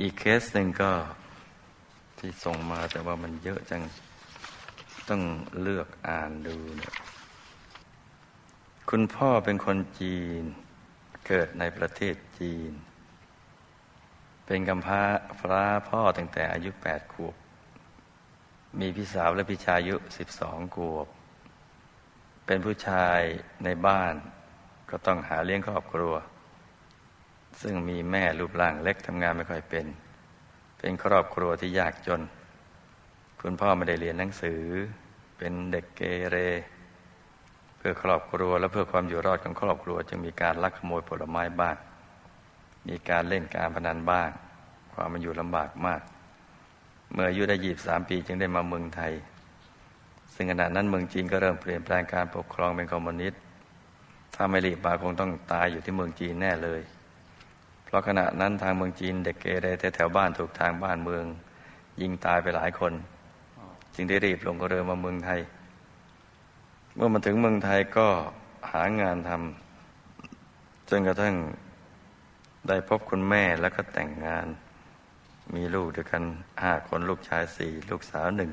อีกเคสหนึ่งก็ที่ส่งมาแต่ว่ามันเยอะจัง ต้องเลือกอ่านดูเนี่ยคุณพ่อเป็นคนจีน เกิดในประเทศจีน เป็นกำพร้าพระพ่อตั้งแต่อายุแปดขวบ มีพี่สาวและพี่ชายอายุสิบสองขวบ เป็นผู้ชายในบ้าน ก็ต้องหาเลี้ยงครอบครัว ซึ่งมีแม่รูปร่างเล็กทำงานไม่ค่อยเป็น เป็นครอบครัวที่ยากจน คุณพ่อไม่ได้เรียนหนังสือ เป็นเด็กเกเร เพื่อครอบครัวและเพื่อความอยู่รอดของครอบครัว จึงมีการลักขโมยผลไม้บ้าง มีการเล่นการพนันบ้าง ความมันอยู่ลำบากมาก เมื่ออายุได้ยีบสามปีจึงได้มาเมืองไทย ซึ่งขณะนั้นเมืองจีนก็เริ่มเปลี่ยนแปลงการปกครองเป็นคอมมิวนิสต์ถ้าไม่รีบมาคงต้องตายอยู่ที่เมืองจีนแน่เลย ราะขณะนั้นทางเมืองจีนเด็กเกเรแถวบ้านถูกทางบ้านเมือง ยิงตายไปหลายคน จึงได้รีบลงกระเรือมาเมืองไทย เมื่อมาถึงเมืองไทยก็หางานทำจนกระทั่งได้พบคุณแม่แล้วก็แต่งงาน มีลูกด้วยกันห้าคนลูกชายสี่ลูกสาวหนึ่ง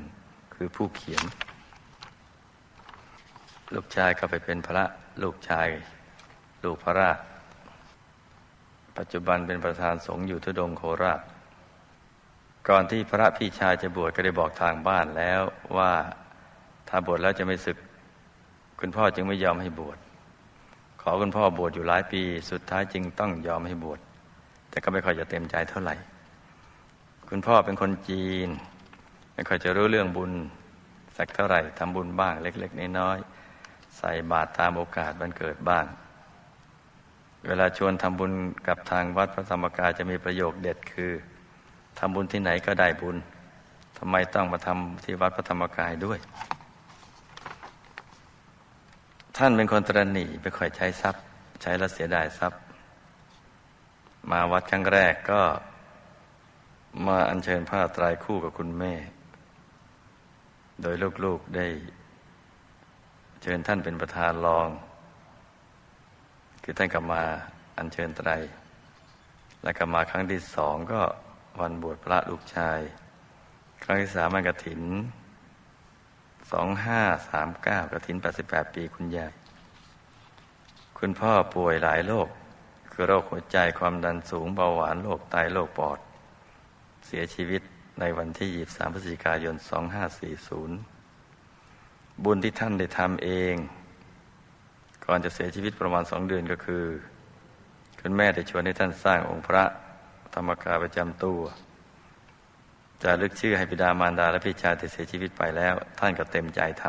คือผู้เขียน ลูกชายก็ไปเป็นพระ ลูกชาย ลูกพระราช ปัจจุบันเป็นประธานสงฆ์อยู่ทุดงโคราช ก่อนที่พระพี่ชายจะบวชก็ได้บอกทางบ้านแล้วว่าถ้าบวชแล้วจะไม่ศึก คุณพ่อจึงไม่ยอมให้บวช ขอคุณพ่อบวชอยู่หลายปี สุดท้ายจึงต้องยอมให้บวช แต่ก็ไม่ค่อยจะเต็มใจเท่าไหร่ คุณพ่อเป็นคนจีน ไม่ค่อยจะรู้เรื่องบุญสักเท่าไหร่ทำบุญบ้างเล็ก ๆ น้อยๆใส่บาตรตามโอกาสบันเกิดบ้าง เวลาชวนทำบุญกับทางวัดพระธรรมกายจะมีประโยคเด็ดคือทำบุญที่ไหนก็ได้บุญทำไมต้องมาทำที่วัดพระธรรมกายด้วย ท่านเป็นคนตรณีไม่ค่อยใช้ทรัพย์ ใช้แล้วเสียดายทรัพย์ มาวัดครั้งแรกก็มาอัญเชิญผ้าตรายคู่กับคุณแม่ โดยลูกๆได้ เชิญท่านเป็นประธานรอง คือท่านกลับมาอัญเชิญไตร และกลับมาครั้งที่สองก็วันบวชพระลูกชาย ครั้งที่สามมันกระถินสองห้าสามเก้ากระถินแปดสิบแปดปีคุณยาย คุณพ่อป่วยหลายโรคคือโรคหัวใจความดันสูงเบาหวานโรคไตโรคปอด เสียชีวิตในวันที่ 23 พฤศจิกายน 2540 บุญที่ท่านได้ทำเอง ก่อนจะเสียชีวิตประมาณสองเดือนก็คือคุณแม่ได้ชวนให้ท่านสร้างองค์พระธรรมกายประจำตัวจะลึกชื่อให้บิดามารดาและพี่ชายที่เสียชีวิตไปแล้ว ท่านก็เต็มใจท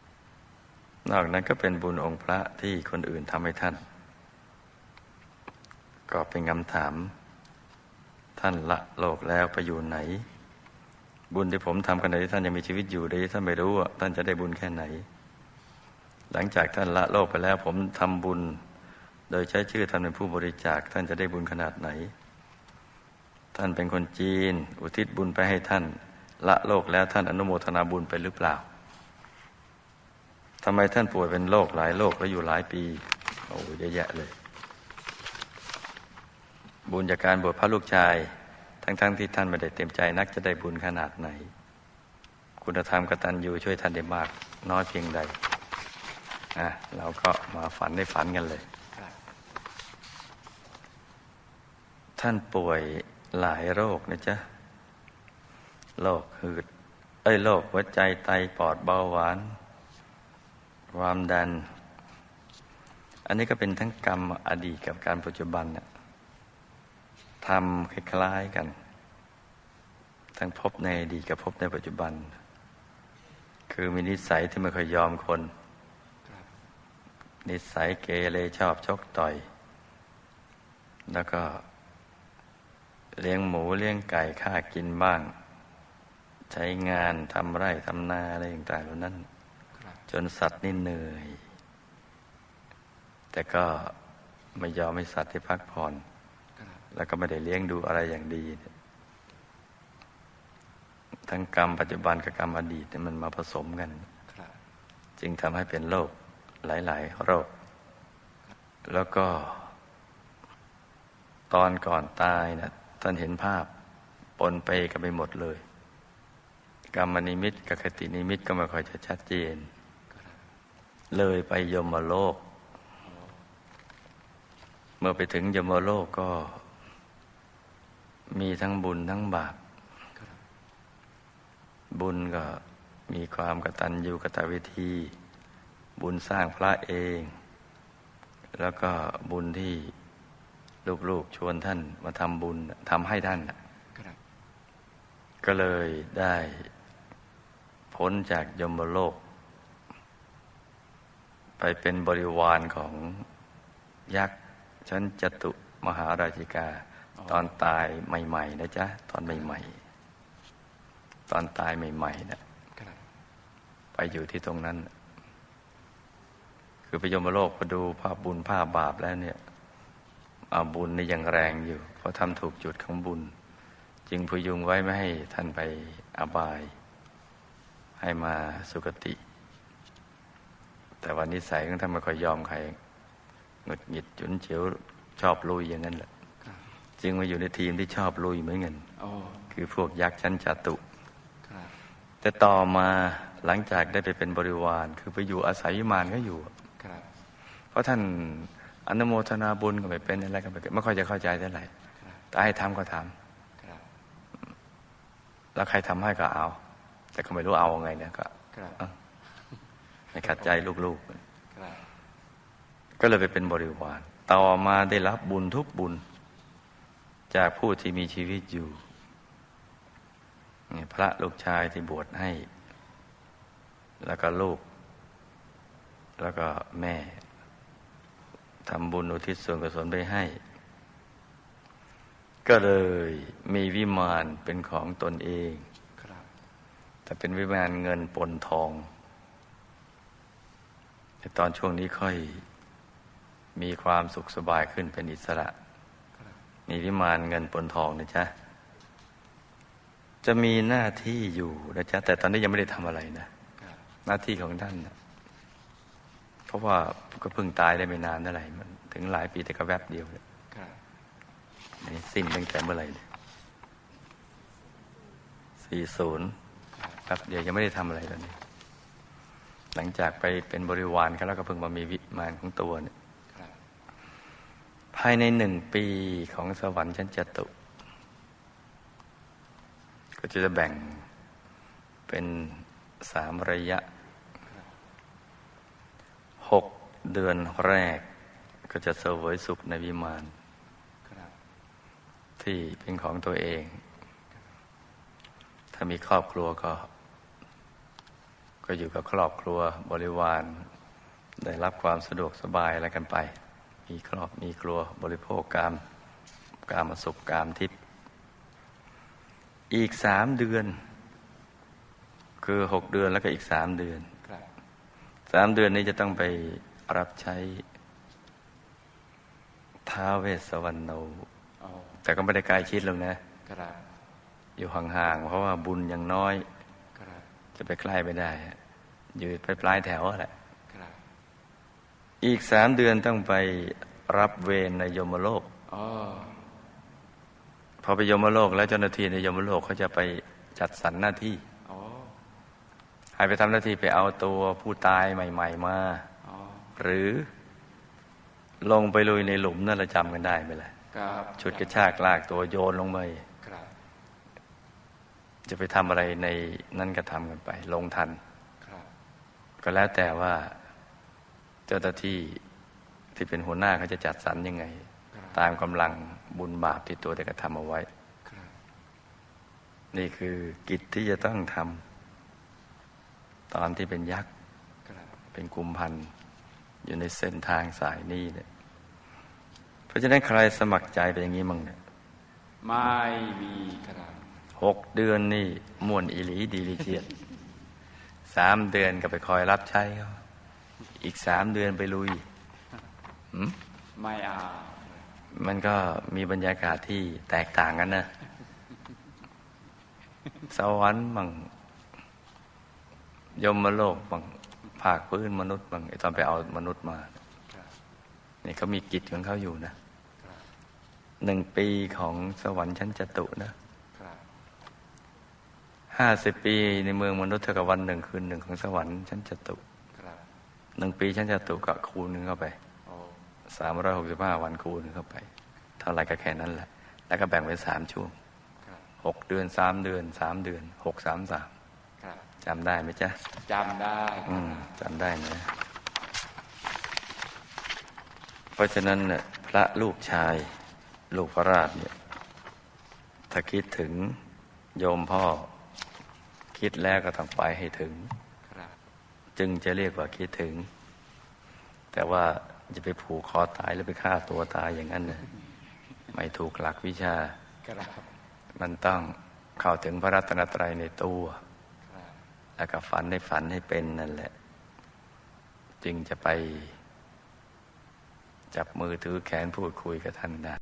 ำนอกนั้นก็เป็นบุญองค์พระที่คนอื่นทำให้ท่าน ก็เป็นคำถาม ท่านละโลกแล้วไปอยู่ไหน บุญที่ผมทำขณะที่ท่านยังมีชีวิตอยู่โดยที่ท่านไม่รู้ท่านจะได้บุญแค่ไหน หลังจากท่านละโลกไปแล้ว ผมทำบุญ โดยใช้ชื่อท่านเป็นผู้บริจาค ท่านจะได้บุญขนาดไหน ท่านเป็นคนจีน อุทิศบุญไปให้ท่าน ละโลกแล้วท่านอนุโมทนาบุญไปหรือเปล่าทำไมท่านป่วยเป็นโรคหลายโรคแล้วอยู่หลายปีโอ้เยอะแยะเลย บุญจากการบวชพระลูกชาย ทั้งๆทที่ท่านไม่ได้เต็มใจนักจะได้บุญขนาดไหน คุณธรรมกตัญญูช่วยท่านได้มาก น้อยเพียงใด อะเราก็มาฝันได้ฝันกันเลย ท่านป่วยหลายโรคนะจ๊ะ โรคหืด เอ้ยโรคหัวใจไตปอดเบาหวาน ความดัน อันนี้ก็เป็นทั้งกรรมอดีตกับการปัจจุบันน่ะทำคล้ายๆกัน ทั้งพบในอดีตกับพบในปัจจุบัน คือมีนิสัยที่ไม่ค่อยยอมคน นิสัยเกเรชอบชกต่อย แล้วก็ เลี้ยงหมูเลี้ยงไก่ฆ่ากินบ้าง ใช้งานทำไร่ทำนาอะไรต่างๆเหล่านั้น จนสัตว์นี่เหนื่อย แต่ก็ไม่ยอมให้สัตว์ที่พักผ่อน แล้วก็ไม่ได้เลี้ยงดูอะไรอย่างดี ทั้งกรรมปัจจุบันกับกรรมอดีตเนี่ยมันมาผสมกัน จึงทำให้เป็นโรค หลาย ๆ โรค แล้วก็ ตอนก่อนตายนะท่านเห็นภาพปนไปกันไปหมดเลย กรรมนิมิตกับคตินิมิตก็ไม่ค่อยจะชัดเจน เลยไปยมโลก เมื่อไปถึงยมโลกก็ มีทั้งบุญทั้งบาปบุญก็มีความกตัญญูกตเวที บุญสร้างพระเอง แล้วก็บุญที่ลูกๆชวนท่านมาทำบุญทำให้ท่านน่ะครับก็เลยได้พ้นจากยมโลก ไปเป็นบริวารของยักษ์ชั้นจตุมหาราชิกา ตอนตายใหม่ ๆ นะจ๊ะ ตอนใหม่ ๆ ตอนตายใหม่ ๆนะครับไปอยู่ที่ตรงนั้น คือไปยมโลกพอดูภาพบุญภาพบาปแล้วเนี่ยอาบุญนี่ยังแรงอยู่ เพราะทำถูกจุดของบุญ จึงพยุงไว้ไม่ให้ท่านไปอบาย ให้มาสุคติ แต่วันนิสัยของท่านไม่ค่อยยอมใครหงุดหงิดจุนเฉียวชอบลุยอย่างนั้นแหละครับจึงมาอยู่ในทีมที่ชอบลุยเหมือนกันโอ้คือพวกยักษ์ชั้นจตุครับแต่ต่อมาหลังจากได้ไปเป็นบริวาร คือไปอยู่อาศัยวิมานก็อยู่ค รับเพราะท่านอนุโมทนาบุญก็ไม่เป็นอะไรก็ไม่เป็นไม่ค่อยจะเข้าใจเท่าไหร่ครับแต่ให้ทำก็ทำครับแล้วใครทำให้ก็เอา แต่ก็ไม่รู้เอาไงเนี่ยก็ครับเอ้าไม่ขัดใจลูกครับๆก็เลยไปเป็นบริวาร ต่อมาได้รับบุญทุกบุญ จากผู้ที่มีชีวิตอยู่นี่พระลูกชายที่บวชให้ แล้วก็ลูก แล้วก็แม่ ทำบุญอุทิศส่วนกุศลไปให้ ก็เลยมีวิมานเป็นของตนเองครับแต่เป็นวิมานเงินปนทอง แต่ตอนช่วงนี้ค่อยมีความสุขสบายขึ้นเป็นอิสระครับมีวิมานเงินปนทองนะจ๊ะ จะมีหน้าที่อยู่นะจ๊ะ แต่ตอนนี้ยังไม่ได้ทำอะไรนะครับหน้าที่ของท่านนะ เพราะว่าก็เพิ่งตายได้ไม่นานเท่าไหร่มันถึงหลายปีแต่ก็แวบเดียวเนี่ยครับอันนี้สิ้นตั้งแต่เมื่อไหร่สี่ศูนย์ครับครับเดี๋ยวยังไม่ได้ทำอะไรตอนนี้หลังจากไปเป็นบริวารเขาแล้วก็เพิ่งมามีวิมานของตัวเนี่ยครับภายในหนึ่งปีของสวรรค์ชั้นจตุ ก็จะแบ่งเป็นสามระยะ หกเดือนแรก ก็จะเสวยสุขในวิมานครับที่เป็นของตัวเอง ถ้ามีครอบครัวก็ ก็อยู่กับครอบครัวบริวาร ได้รับความสะดวกสบายอะไรกันไป มีครอบมีครัวบริโภคกามกามสุขกามทิพย์อีกสามเดือน คือหกเดือนแล้วก็อีกสามเดือนครับ สามเดือนนี้จะต้องไปรับใช้ท้าวเวสสวรรณโนโอ้แต่ก็ไม่ได้ใกล้ชิดหรอกนะครับอยู่ห่างๆ เพราะว่าบุญยังน้อยครับจะไปใกล้ไม่ได้อะอยู่ไปปลายแถวแหละครับอีกสามเดือนต้องไปรับเวรในยมโลกโอ้พอไปยมโลกแล้วเจ้าหน้าที่ในยมโลกเขาจะไปจัดสรรหน้าที่โอ้ ให้ไปทำหน้าที่ไปเอาตัวผู้ตายใหม่ ๆ มาโอ้หรือลงไปลุยในหลุมนั่นเราจำกันได้ไหมล่ะครับชุดกระชากลากตัวโยนลงไปครับจะไปทำอะไรในนั่นก็ทำกันไป ลงทันครับก็แล้วแต่ว่าเจ้าหน้าที่ที่เป็นหัวหน้าเขาจะจัดสรรยังไงครับตามกำลังบุญบาปที่ตัวได้กระทำเอาไว้ครับนี่คือกิจที่จะต้องทำ ตอนที่เป็นยักษ์ครับเป็นกุมพันธ์อยู่ในเส้นทางสายนี้เนี่ยเพราะฉะนั้นใครสมัครใจไปอย่างนี้มั่งเนี่ยไม่มีครับหกเดือนนี่ม่วนอีหลีดีลิเจียดสามเดือนก็ไปคอยรับใช้เขาอีกสามเดือนไปลุยหืมไม่เอามันก็มีบรรยากาศที่แตกต่างกันนะ สวรรค์บาง ยมโลกบางภาคพื้นมนุษย์บางไอตอนไปเอามนุษย์มาครับเนี่ยเขามีกิจของเขาอยู่นะครับหนึ่งปีของสวรรค์ชั้นจตุนะครับห้าสิบปีในเมืองมนุษย์เท่ากับวันหนึ่งคืนหนึ่งของสวรรค์ชั้นจตุครับหนึ่งปีชั้นจตุก็คูณหนึ่งเข้าไปโอ้สามร้อยหกสิบห้าวันคูณเข้าไป เท่าไหร่ก็แค่นั้นแหละ แล้วก็แบ่งเป็นสามช่วงครับหกเดือนสามเดือนสามเดือนหกสามสามครับ จำได้ไหมจ๊ะจำได้คอืรับมจำได้นะ เพราะฉะนั้นเนี่ยพระลูกชาย ลูกพระราชเนี่ยถ้าคิดถึงโยมพ่อ คิดแล้วก็ต้องไปให้ถึงครับจึงจะเรียกว่าคิดถึง แต่ว่าจะไปผูกคอตายหรือไปฆ่าตัวตายอย่างนั้นนะไม่ถูกหลักวิชาครับมันต้องเข้าถึงพระรัตนตรัยในตัวครับ แล้วก็ฝันให้ฝันให้เป็นนั่นแหละ จึงจะไปจับมือถือแขนพูดคุยกับท่านได้